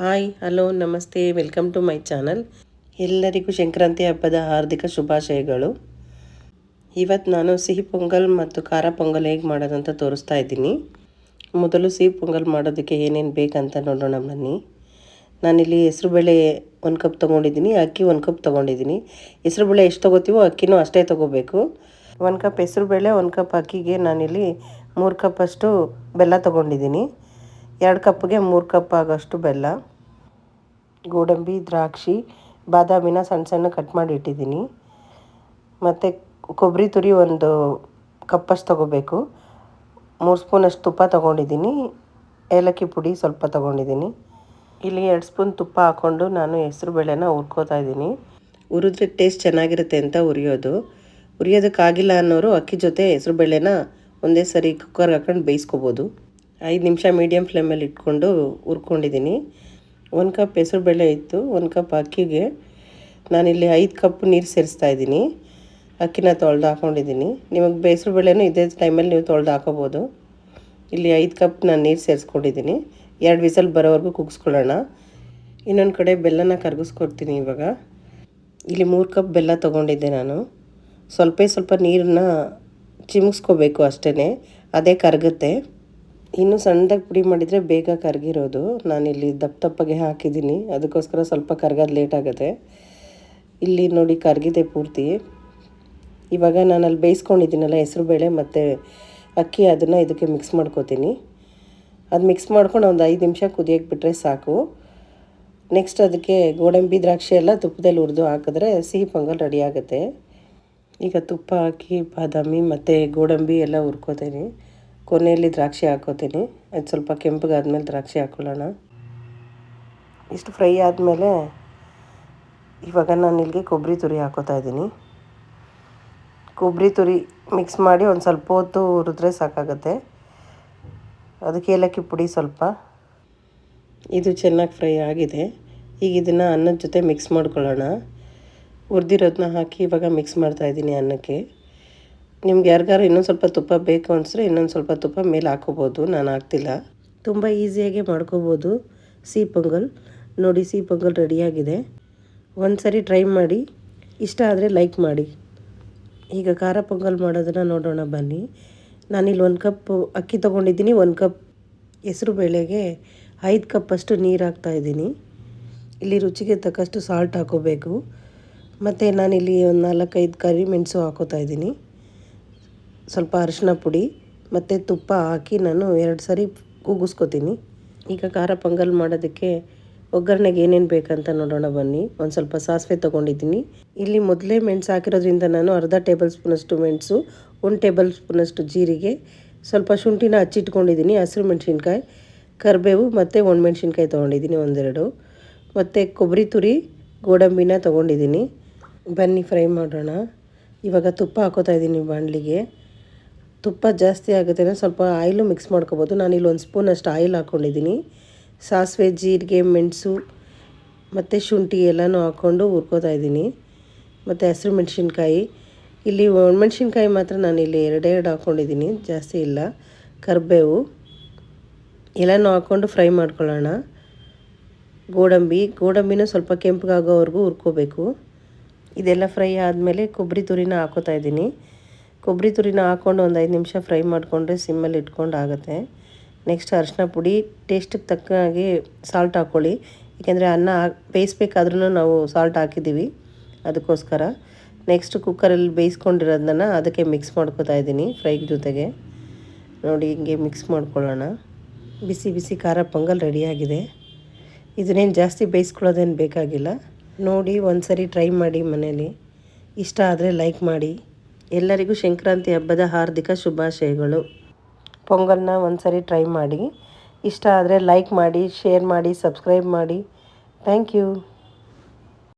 Hi, hello, ನಮಸ್ತೆ, welcome to my channel. ಎಲ್ಲರಿಗೂ ಸಂಕ್ರಾಂತಿ ಹಬ್ಬದ ಹಾರ್ದಿಕ ಶುಭಾಶಯಗಳು. ಇವತ್ತು ನಾನು ಸಿಹಿ ಪೊಂಗಲ್ ಮತ್ತು ಖಾರ ಪೊಂಗಲ್ ಹೇಗೆ ಮಾಡೋದಂತ ತೋರಿಸ್ತಾ ಇದ್ದೀನಿ. ಮೊದಲು ಸಿಹಿ ಪೊಂಗಲ್ ಮಾಡೋದಕ್ಕೆ ಏನೇನು ಬೇಕಂತ ನೋಡೋಣ ಬನ್ನಿ. ನಾನಿಲ್ಲಿ ಹೆಸರುಬೇಳೆ ಒಂದು ಕಪ್ ತೊಗೊಂಡಿದ್ದೀನಿ, ಅಕ್ಕಿ ಒಂದು ಕಪ್ ತೊಗೊಂಡಿದ್ದೀನಿ. ಹೆಸರುಬೇಳೆ ಎಷ್ಟು ತೊಗೋತೀವೋ ಅಕ್ಕಿನೂ ಅಷ್ಟೇ ತೊಗೋಬೇಕು. ಒಂದು ಕಪ್ ಹೆಸರುಬೇಳೆ ಒಂದು ಕಪ್ ಅಕ್ಕಿಗೆ ನಾನಿಲ್ಲಿ ಮೂರು ಕಪ್ಪಷ್ಟು ಬೆಲ್ಲ ತೊಗೊಂಡಿದ್ದೀನಿ. ಎರಡು ಕಪ್ಗೆ ಮೂರು ಕಪ್ ಆಗೋಷ್ಟು ಬೆಲ್ಲ, ಗೋಡಂಬಿ, ದ್ರಾಕ್ಷಿ, ಬಾದಾಮಿನ ಸಣ್ಣ ಸಣ್ಣ ಕಟ್ ಮಾಡಿ ಇಟ್ಟಿದ್ದೀನಿ. ಮತ್ತು ಕೊಬ್ಬರಿ ತುರಿ ಒಂದು ಕಪ್ಪಷ್ಟು ತೊಗೋಬೇಕು. ಮೂರು ಸ್ಪೂನಷ್ಟು ತುಪ್ಪ ತೊಗೊಂಡಿದ್ದೀನಿ. ಏಲಕ್ಕಿ ಪುಡಿ ಸ್ವಲ್ಪ ತೊಗೊಂಡಿದ್ದೀನಿ. ಇಲ್ಲಿ ಎರಡು ಸ್ಪೂನ್ ತುಪ್ಪ ಹಾಕ್ಕೊಂಡು ನಾನು ಹೆಸ್ರು ಬೇಳೆನ ಹುರ್ಕೋತಾ ಇದ್ದೀನಿ. ಹುರಿದ್ರೆ ಟೇಸ್ಟ್ ಚೆನ್ನಾಗಿರುತ್ತೆ ಅಂತ ಉರಿಯೋದು ಉರಿಯೋದಕ್ಕಾಗಿಲ್ಲ ಅನ್ನೋರು ಅಕ್ಕಿ ಜೊತೆ ಹೆಸ್ರು ಬೇಳೆನ ಒಂದೇ ಸರಿ ಕುಕ್ಕರ್ಗೆ ಹಾಕೊಂಡು ಬೇಯಿಸ್ಕೊಬೋದು. ಐದು ನಿಮಿಷ ಮೀಡಿಯಮ್ ಫ್ಲೇಮಲ್ಲಿ ಇಟ್ಕೊಂಡು ಹುರ್ಕೊಂಡಿದ್ದೀನಿ. ಒಂದು ಕಪ್ ಹೆಸರು ಬೇಳೆ ಇತ್ತು, ಒಂದು ಕಪ್ ಅಕ್ಕಿಗೆ. ನಾನಿಲ್ಲಿ ಐದು ಕಪ್ ನೀರು ಸೇರಿಸ್ತಾ ಇದ್ದೀನಿ. ಅಕ್ಕಿನ ತೊಳೆದು ಹಾಕ್ಕೊಂಡಿದ್ದೀನಿ ನಿಮಗೆ ಬೇಸರು ಬೇಳೆನೂ ಇದೇ ಟೈಮಲ್ಲಿ ನೀವು ತೊಳೆದು ಹಾಕೋಬೋದು. ಇಲ್ಲಿ ಐದು ಕಪ್ ನಾನು ನೀರು ಸೇರಿಸ್ಕೊಂಡಿದ್ದೀನಿ. ಎರಡು ವಿಸಲ್ ಬರೋವರೆಗೂ ಕುಗ್ಸ್ಕೊಳ್ಳೋಣ. ಇನ್ನೊಂದು ಕಡೆ ಬೆಲ್ಲನ ಕರಗಿಸ್ಕೊಡ್ತೀನಿ ಇವಾಗ. ಇಲ್ಲಿ ಮೂರು ಕಪ್ ಬೆಲ್ಲ ತೊಗೊಂಡಿದ್ದೆ ನಾನು. ಸ್ವಲ್ಪ ಸ್ವಲ್ಪ ನೀರನ್ನ ಚಿಮುಕ್ಸ್ಕೋಬೇಕು ಅಷ್ಟೇ ಅದೇ ಕರಗುತ್ತೆ. ಇನ್ನು ಸಣ್ಣದಾಗಿ ಪುಡಿ ಮಾಡಿದರೆ ಬೇಗ ಕರಗಿರೋದು. ನಾನಿಲ್ಲಿ ದಪ್ಪ ದಪ್ಪಗೆ ಹಾಕಿದ್ದೀನಿ. ಅದಕ್ಕೋಸ್ಕರ ಸ್ವಲ್ಪ ಕರಗೋದು ಲೇಟ್ ಆಗುತ್ತೆ. ಇಲ್ಲಿ ನೋಡಿ ಕರಗಿದೆ ಪೂರ್ತಿ. ಇವಾಗ ನಾನು ಅಲ್ಲಿ ಬೇಯಿಸ್ಕೊಂಡಿದ್ದೀನಲ್ಲ ಹೆಸರು ಬೇಳೆ ಮತ್ತು ಅಕ್ಕಿ ಅದನ್ನು ಇದಕ್ಕೆ ಮಿಕ್ಸ್ ಮಾಡ್ಕೋತೀನಿ. ಅದು ಮಿಕ್ಸ್ ಮಾಡ್ಕೊಂಡು ಒಂದು ಐದು ನಿಮಿಷ ಕುದಿಯೋಕೆ ಬಿಟ್ಟರೆ ಸಾಕು. ನೆಕ್ಸ್ಟ್ ಅದಕ್ಕೆ ಗೋಡಂಬಿ, ದ್ರಾಕ್ಷಿ ಎಲ್ಲ ತುಪ್ಪದಲ್ಲಿ ಹುರಿದು ಹಾಕಿದ್ರೆ ಸಿಹಿ ಪೊಂಗಲ್ ರೆಡಿ ಆಗುತ್ತೆ. ಈಗ ತುಪ್ಪ ಹಾಕಿ ಬಾದಾಮಿ ಮತ್ತು ಗೋಡಂಬಿ ಎಲ್ಲ ಹುರ್ಕೋತೀನಿ. ಕೊನೆಯಲ್ಲಿ ದ್ರಾಕ್ಷಿ ಹಾಕೋತೀನಿ. ಅದು ಸ್ವಲ್ಪ ಕೆಂಪಗಾದ್ಮೇಲೆ ದ್ರಾಕ್ಷಿ ಹಾಕ್ಕೊಳ್ಳೋಣ ಇಷ್ಟು ಫ್ರೈ ಆದಮೇಲೆ ಇವಾಗ ನಾನು ಇಲ್ಲಿಗೆ ಕೊಬ್ಬರಿ ತುರಿ ಹಾಕೋತಾ ಇದ್ದೀನಿ. ಕೊಬ್ಬರಿ ತುರಿ ಮಿಕ್ಸ್ ಮಾಡಿ ಒಂದು ಸ್ವಲ್ಪ ಹೊತ್ತು ಹುರಿದ್ರೆ ಸಾಕಾಗುತ್ತೆ. ಅದಕ್ಕೆ ಏಲಕ್ಕಿ ಪುಡಿ ಸ್ವಲ್ಪ. ಇದು ಚೆನ್ನಾಗಿ ಫ್ರೈ ಆಗಿದೆ. ಈಗ ಇದನ್ನು ಅನ್ನದ ಜೊತೆ ಮಿಕ್ಸ್ ಮಾಡ್ಕೊಳ್ಳೋಣ. ಹುರಿದಿರೋದನ್ನ ಹಾಕಿ ಇವಾಗ ಮಿಕ್ಸ್ ಮಾಡ್ತಾಯಿದ್ದೀನಿ ಅನ್ನಕ್ಕೆ. ನಿಮ್ಗೆ ಯಾರಿಗಾರು ಇನ್ನೊಂದು ಸ್ವಲ್ಪ ತುಪ್ಪ ಬೇಕು ಅನಿಸ್ರೆ ಇನ್ನೊಂದು ಸ್ವಲ್ಪ ತುಪ್ಪ ಮೇಲೆ ಹಾಕೋಬೋದು. ನಾನು ಹಾಕ್ತಿಲ್ಲ. ತುಂಬ ಈಸಿಯಾಗಿ ಮಾಡ್ಕೋಬೋದು. ಸಿಹಿ ಪೊಂಗಲ್. ನೋಡಿ, ಸಿಹಿ ಪೊಂಗಲ್ ರೆಡಿಯಾಗಿದೆ. ಒಂದು ಸರಿ ಟ್ರೈ ಮಾಡಿ. ಇಷ್ಟ ಆದರೆ ಲೈಕ್ ಮಾಡಿ. ಈಗ ಖಾರ ಪೊಂಗಲ್ ಮಾಡೋದನ್ನು ನೋಡೋಣ ಬನ್ನಿ. ನಾನಿಲ್ಲಿ ಒಂದು ಕಪ್ ಅಕ್ಕಿ ತೊಗೊಂಡಿದ್ದೀನಿ. ಒಂದು ಕಪ್ ಹೆಸರು ಬೇಳೆಗೆ ಐದು ಕಪ್ಪಷ್ಟು ನೀರು ಹಾಕ್ತಾಯಿದ್ದೀನಿ ಇಲ್ಲಿ ರುಚಿಗೆ ತಕ್ಕಷ್ಟು ಸಾಲ್ಟ್ ಹಾಕೋಬೇಕು. ಮತ್ತು ನಾನಿಲ್ಲಿ ಒಂದು ನಾಲ್ಕೈದು ಕರಿ ಮೆಣಸು ಹಾಕೋತಾ ಇದ್ದೀನಿ. ಸ್ವಲ್ಪ ಅರಿಶಿನ ಪುಡಿ ಮತ್ತು ತುಪ್ಪ ಹಾಕಿ ನಾನು ಎರಡು ಸಾರಿ ಕೂಗಿಸ್ಕೊತೀನಿ. ಈಗ ಖಾರ ಪೊಂಗಲ್ ಮಾಡೋದಕ್ಕೆ ಒಗ್ಗರಣೆಗೆ ಏನೇನು ಬೇಕಂತ ನೋಡೋಣ ಬನ್ನಿ. ಒಂದು ಸ್ವಲ್ಪ ಸಾಸಿವೆ ತೊಗೊಂಡಿದ್ದೀನಿ. ಇಲ್ಲಿ ಮೊದಲೇ ಮೆಣಸು ಹಾಕಿರೋದ್ರಿಂದ ನಾನು ಅರ್ಧ ಟೇಬಲ್ ಸ್ಪೂನಷ್ಟು ಮೆಣಸು, ಒಂದು ಟೇಬಲ್ ಸ್ಪೂನಷ್ಟು ಜೀರಿಗೆ, ಸ್ವಲ್ಪ ಶುಂಠಿನ ಹಚ್ಚಿಟ್ಕೊಂಡಿದ್ದೀನಿ, ಹಸಿರು ಮೆಣಸಿನ್ಕಾಯಿ, ಕರಿಬೇವು ಮತ್ತು ಒಣಮೆಣ್ಸಿನ್ಕಾಯಿ ತೊಗೊಂಡಿದ್ದೀನಿ ಒಂದೆರಡು. ಮತ್ತು ಕೊಬ್ಬರಿ ತುರಿ, ಗೋಡಂಬಿನ ತೊಗೊಂಡಿದ್ದೀನಿ. ಬನ್ನಿ ಫ್ರೈ ಮಾಡೋಣ. ಇವಾಗ ತುಪ್ಪ ಹಾಕೋತಾ ಇದ್ದೀನಿ ಬಾಣಲಿಗೆ. ತುಪ್ಪ ಜಾಸ್ತಿ ಆಗುತ್ತೆ ಸ್ವಲ್ಪ ಆಯಿಲು ಮಿಕ್ಸ್ ಮಾಡ್ಕೋಬೋದು. ನಾನು ಇಲ್ಲಿ ಒಂದು ಸ್ಪೂನ್ ಅಷ್ಟು ಆಯಿಲ್ ಹಾಕ್ಕೊಂಡಿದ್ದೀನಿ ಸಾಸಿವೆ, ಜೀರಿಗೆ, ಮೆಣಸು ಮತ್ತು ಶುಂಠಿ ಎಲ್ಲನೂ ಹಾಕ್ಕೊಂಡು ಹುರ್ಕೋತಾ ಇದ್ದೀನಿ. ಮತ್ತು ಹಸಿರು ಮೆಣಸಿನ್ಕಾಯಿ. ಇಲ್ಲಿ ಒಣಮೆಣ್ಸಿನ್ಕಾಯಿ ಮಾತ್ರ ನಾನು ಇಲ್ಲಿ ಎರಡೆರಡು ಹಾಕ್ಕೊಂಡಿದ್ದೀನಿ ಜಾಸ್ತಿ ಇಲ್ಲ. ಕರಿಬೇವು ಎಲ್ಲನೂ ಹಾಕ್ಕೊಂಡು ಫ್ರೈ ಮಾಡ್ಕೊಳ್ಳೋಣ. ಗೋಡಂಬಿ, ಗೋಡಂಬಿನೂ ಸ್ವಲ್ಪ ಕೆಂಪಗಾಗೋವರೆಗೂ ಹುರ್ಕೋಬೇಕು. ಇದೆಲ್ಲ ಫ್ರೈ ಆದಮೇಲೆ ಕೊಬ್ಬರಿ ತುರಿನ ಹಾಕೋತಾ ಇದ್ದೀನಿ. ಕೊಬ್ಬರಿ ತುರಿನ ಹಾಕ್ಕೊಂಡು ಒಂದು ಐದು ನಿಮಿಷ ಫ್ರೈ ಮಾಡಿಕೊಂಡ್ರೆ ಸಿಮ್ಮಲ್ಲಿ ಇಟ್ಕೊಂಡು ಆಗುತ್ತೆ. ನೆಕ್ಸ್ಟ್ ಅರಿಶಿನ ಪುಡಿ ಟೇಸ್ಟಿಗೆ ತಕ್ಕ ಹಾಗೆ ಸಾಲ್ಟ್ ಹಾಕ್ಕೊಳ್ಳಿ ಏಕೆಂದರೆ ಅನ್ನ ಬೇಯಿಸ್ಬೇಕಾದ್ರೂ ನಾವು ಸಾಲ್ಟ್ ಹಾಕಿದ್ದೀವಿ ಅದಕ್ಕೋಸ್ಕರ. ನೆಕ್ಸ್ಟ್ ಕುಕ್ಕರಲ್ಲಿ ಬೇಯಿಸ್ಕೊಂಡಿರೋದನ್ನ ಅದಕ್ಕೆ ಮಿಕ್ಸ್ ಮಾಡ್ಕೋತಾ ಇದ್ದೀನಿ ಫ್ರೈ ಜೊತೆಗೆ. ನೋಡಿ ಹಿಂಗೆ ಮಿಕ್ಸ್ ಮಾಡ್ಕೊಳ್ಳೋಣ. ಬಿಸಿ ಬಿಸಿ ಖಾರ ಪೊಂಗಲ್ ರೆಡಿಯಾಗಿದೆ ಇದನ್ನೇನು ಜಾಸ್ತಿ ಬೇಯಿಸ್ಕೊಳ್ಳೋದೇನು ಬೇಕಾಗಿಲ್ಲ. ನೋಡಿ ಒಂದು ಸರಿ ಟ್ರೈ ಮಾಡಿ ಮನೇಲಿ. ಇಷ್ಟ ಆದರೆ ಲೈಕ್ ಮಾಡಿ. ಎಲ್ಲರಿಗೂ ಸಂಕ್ರಾಂತಿ ಹಬ್ಬದ ಹಾರ್ದಿಕ ಶುಭಾಶಯಗಳು. ಪೊಂಗಲ್ನ ಒಂದು ಸರಿ ಟ್ರೈ ಮಾಡಿ. ಇಷ್ಟ ಆದರೆ ಲೈಕ್ ಮಾಡಿ ಶೇರ್ ಮಾಡಿ ಸಬ್ಸ್ಕ್ರೈಬ್ ಮಾಡಿ. Thank you